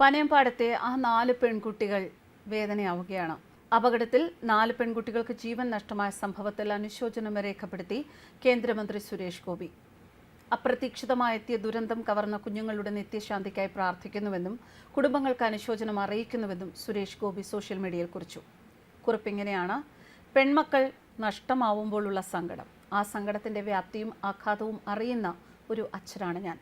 പനയമ്പാടത്തെ ആ നാല് പെൺകുട്ടികൾ വേദനയാവുകയാണ്. അപകടത്തിൽ നാല് പെൺകുട്ടികൾക്ക് ജീവൻ നഷ്ടമായ സംഭവത്തിൽ അനുശോചനം രേഖപ്പെടുത്തി കേന്ദ്രമന്ത്രി സുരേഷ് ഗോപി. അപ്രതീക്ഷിതമായി എത്തിയ ദുരന്തം കവർന്ന കുഞ്ഞുങ്ങളുടെ നിത്യശാന്തിക്കായി പ്രാർത്ഥിക്കുന്നുവെന്നും കുടുംബങ്ങൾക്ക് അനുശോചനം അറിയിക്കുന്നുവെന്നും സുരേഷ് ഗോപി സോഷ്യൽ മീഡിയയിൽ കുറിച്ചു. കുറിപ്പിങ്ങനെയാണ് പെൺമക്കൾ നഷ്ടമാവുമ്പോഴുള്ള സങ്കടം. ആ സങ്കടത്തിന്റെ വ്യാപ്തിയും ആഘാതവും അറിയുന്ന ഒരു അച്ഛനാണ് ഞാൻ.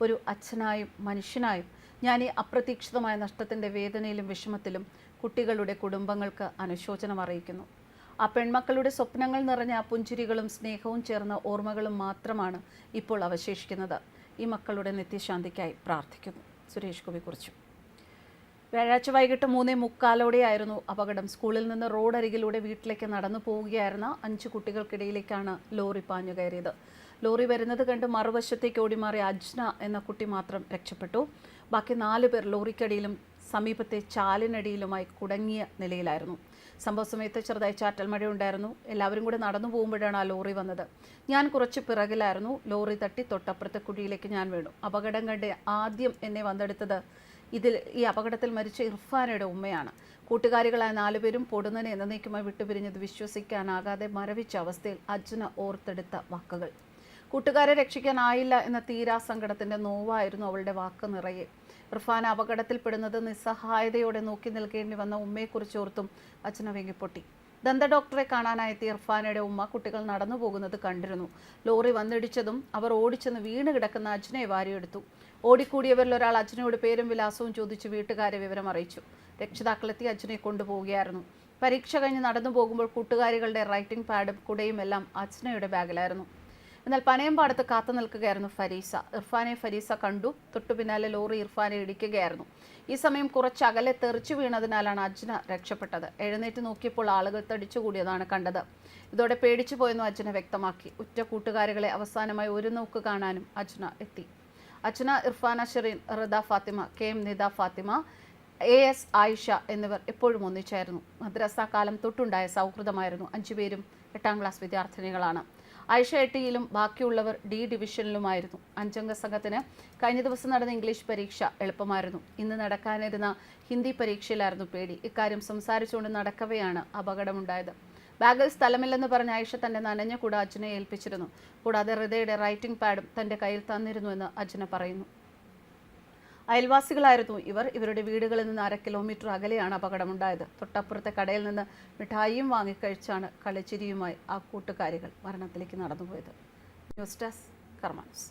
ഒരു അച്ഛനായും മനുഷ്യനായും ഞാൻ ഈ അപ്രതീക്ഷിതമായ നഷ്ടത്തിന്റെ വേദനയിലും വിഷമത്തിലും കുട്ടികളുടെ കുടുംബങ്ങൾക്ക് അനുശോചനം അറിയിക്കുന്നു. ആ പെൺമക്കളുടെ സ്വപ്നങ്ങൾ നിറഞ്ഞ ആ പുഞ്ചിരികളും സ്നേഹവും ചേർന്ന ഓർമ്മകളും മാത്രമാണ് ഇപ്പോൾ അവശേഷിക്കുന്നത്. ഈ മക്കളുടെ നിത്യശാന്തിക്കായി പ്രാർത്ഥിക്കുന്നു. സുരേഷ് ഗോപി കുറിച്ചു. വ്യാഴാഴ്ച വൈകിട്ട് മൂന്നേ മുക്കാലോടെയായിരുന്നു അപകടം. സ്കൂളിൽ നിന്ന് റോഡരികിലൂടെ വീട്ടിലേക്ക് നടന്നു പോവുകയായിരുന്ന അഞ്ച് കുട്ടികൾക്കിടയിലേക്കാണ് ലോറി പാഞ്ഞു കയറിയത്. ലോറി വരുന്നത് കണ്ട് മറുവശത്തേക്ക് ഓടിമാറിയ അജ്ന എന്ന കുട്ടി മാത്രം രക്ഷപ്പെട്ടു. ബാക്കി നാല് പേർ ലോറിക്കടിയിലും സമീപത്തെ ചാലിനടിയിലുമായി കുടങ്ങിയ നിലയിലായിരുന്നു. സംഭവ സമയത്ത് ചെറുതായി ചാറ്റൽ മഴയുണ്ടായിരുന്നു. എല്ലാവരും കൂടെ നടന്നു പോകുമ്പോഴാണ് ആ ലോറി വന്നത്. ഞാൻ കുറച്ച് പിറകിലായിരുന്നു. ലോറി തട്ടി തൊട്ടപ്പുറത്തെ കുഴിയിലേക്ക് ഞാൻ വീണു. അപകടം കണ്ട് ആദ്യം എന്നെ വന്നെടുത്തത് ഇതിൽ ഈ അപകടത്തിൽ മരിച്ച ഇർഫാനയുടെ ഉമ്മയാണ്. കൂട്ടുകാരികളായ നാലുപേരും പൊടുന്നനെ എന്നേക്കുമായി വിട്ടുപിരിഞ്ഞത് വിശ്വസിക്കാനാകാതെ മരവിച്ച അവസ്ഥയിൽ അജ്ന ഓർത്തെടുത്ത വാക്കുകൾ. കൂട്ടുകാരെ രക്ഷിക്കാനായില്ല എന്ന തീരാ സങ്കടത്തിന്റെ നോവായിരുന്നു അവളുടെ വാക്ക് നിറയെ. ഇർഫാൻ അപകടത്തിൽപ്പെടുന്നത് നിസ്സഹായതയോടെ നോക്കി നിൽക്കേണ്ടി വന്ന ഉമ്മയെക്കുറിച്ച് ഓർത്തും അച്ഛന വെങ്ങിപ്പൊട്ടി ദന്ത ഡോക്ടറെ കാണാനായെത്തിയ ഇർഫാനയുടെ ഉമ്മ കുട്ടികൾ നടന്നു പോകുന്നത് കണ്ടിരുന്നു. ലോറി വന്നിടിച്ചതും അവർ ഓടിച്ചെന്ന് വീണ് കിടക്കുന്ന അജ്നയെ വാരിയെടുത്തു. ഓടിക്കൂടിയവരിൽ ഒരാൾ അജ്നയോട് പേരും വിലാസവും ചോദിച്ച് വീട്ടുകാരെ വിവരം അറിയിച്ചു. രക്ഷിതാക്കളെത്തി അജ്നയെ കൊണ്ടുപോവുകയായിരുന്നു. പരീക്ഷ കഴിഞ്ഞ് നടന്നു പോകുമ്പോൾ കൂട്ടുകാരികളുടെ റൈറ്റിംഗ് പാഡും കുടയും എല്ലാം അജ്നയുടെ ബാഗിലായിരുന്നു. എന്നാൽ പനയമ്പാടത്ത് കാത്തു നിൽക്കുകയായിരുന്നു ഫരീസ. ഇർഫാനെ ഫരീസ കണ്ടു. തൊട്ടു പിന്നാലെ ലോറി ഇർഫാനെ ഇടിക്കുകയായിരുന്നു. ഈ സമയം കുറച്ച് അകലെ തെറിച്ചു വീണതിനാലാണ് അജ്ന രക്ഷപ്പെട്ടത്. എഴുന്നേറ്റ് നോക്കിയപ്പോൾ ആളുകൾ തടിച്ചുകൂടിയതാണ് കണ്ടത്. ഇതോടെ പേടിച്ചു പോയെന്നു അജ്ന വ്യക്തമാക്കി. ഉറ്റ കൂട്ടുകാരികളെ അവസാനമായി ഒരു നോക്ക് കാണാനും അജ്ന എത്തി. Ajna Irfana Shereen Rida Fathima K M Nida Fathima A S Ayisha എന്നിവർ എപ്പോഴും ഒന്നിച്ചായിരുന്നു. മദ്രസ കാലം തൊട്ടുണ്ടായ സൗഹൃദമായിരുന്നു. അഞ്ചുപേരും എട്ടാം ക്ലാസ് വിദ്യാർത്ഥിനികളാണ്. ആയിഷ എട്ടിയിലും ബാക്കിയുള്ളവർ ഡി ഡിവിഷനിലുമായിരുന്നു. അഞ്ചംഗ സംഘത്തിന് കഴിഞ്ഞ ദിവസം നടന്ന ഇംഗ്ലീഷ് പരീക്ഷ എളുപ്പമായിരുന്നു. ഇന്ന് നടക്കാനിരുന്ന ഹിന്ദി പരീക്ഷയിലായിരുന്നു പേടി. ഇക്കാര്യം സംസാരിച്ചുകൊണ്ട് നടക്കവെയാണ് അപകടമുണ്ടായത്. ബാഗിൽ സ്ഥലമില്ലെന്ന് പറഞ്ഞ ആയിഷ തന്റെ നനഞ്ഞ കൂടെ അജുനെ ഏൽപ്പിച്ചിരുന്നു. കൂടാതെ ഹൃദയയുടെ റൈറ്റിംഗ് പാഡും തന്റെ കയ്യിൽ തന്നിരുന്നുവെന്ന് അജുന പറയുന്നു. അയൽവാസികളായിരുന്നു ഇവർ. ഇവരുടെ വീടുകളിൽ നിന്ന് അര കിലോമീറ്റർ അകലെയാണ് അപകടമുണ്ടായത്. തൊട്ടപ്പുറത്തെ കടയിൽ നിന്ന് മിഠായിയും വാങ്ങിക്കഴിച്ചാണ് കളിച്ചിരിയുമായി ആ കൂട്ടുകാരികൾ മരണത്തിലേക്ക് നടന്നുപോയത്. News desk കർമാൻസ്